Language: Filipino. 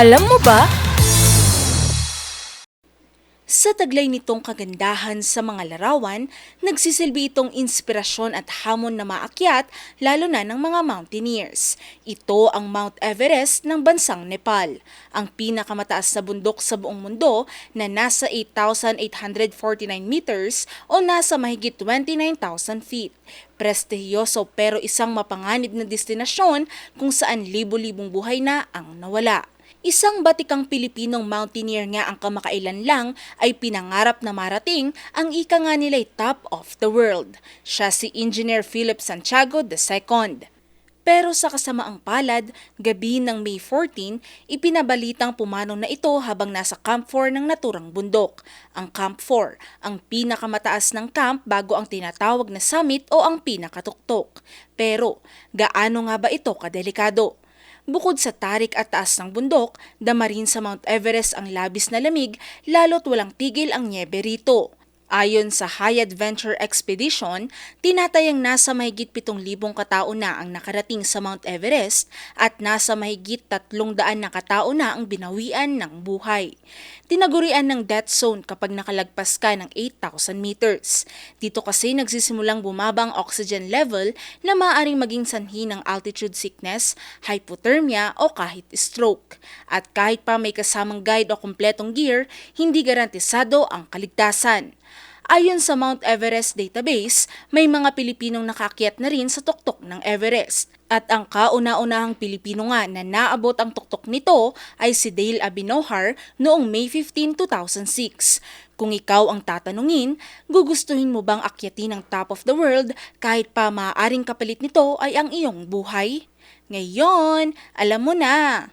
Alam mo ba? Sa taglay nitong kagandahan sa mga larawan, nagsisilbi itong inspirasyon at hamon na maakyat lalo na ng mga mountaineers. Ito ang Mount Everest ng bansang Nepal, ang pinakamataas na bundok sa buong mundo na nasa 8,849 meters o nasa mahigit 29,000 feet. Prestihiyoso pero isang mapanganib na destinasyon kung saan libo-libong buhay na ang nawala. Isang batikang Pilipinong mountaineer nga ang kamakailan lang ay pinangarap na marating ang ika nga nila'y top of the world. Siya si Engineer Philip Santiago II. Pero sa kasamaang palad, gabi ng May 14, ipinabalitang pumanaw na ito habang nasa Camp 4 ng naturang bundok. Ang Camp 4, ang pinakamataas ng camp bago ang tinatawag na summit o ang pinakatuktok. Pero, gaano nga ba ito kadelikado? Bukod sa tarik at taas ng bundok, dama rin sa Mount Everest ang labis na lamig lalo't walang tigil ang nyebe rito. Ayon sa High Adventure Expedition, tinatayang nasa mahigit 7,000 katao na ang nakarating sa Mount Everest at nasa mahigit 300 na katao na ang binawian ng buhay. Tinagurian ng death zone kapag nakalagpas ka ng 8,000 meters. Dito kasi nagsisimulang bumaba ang oxygen level na maaaring maging sanhi ng altitude sickness, hypothermia o kahit stroke. At kahit pa may kasamang guide o kumpletong gear, hindi garantisado ang kaligtasan. Ayon sa Mount Everest database, may mga Pilipinong nakaakyat na rin sa tuktok ng Everest. At ang kauna-unahang Pilipino nga na naabot ang tuktok nito ay si Dale Abinohar noong May 15, 2006. Kung ikaw ang tatanungin, gugustuhin mo bang akyatin ang top of the world kahit pa maaaring kapalit nito ay ang iyong buhay? Ngayon, alam mo na!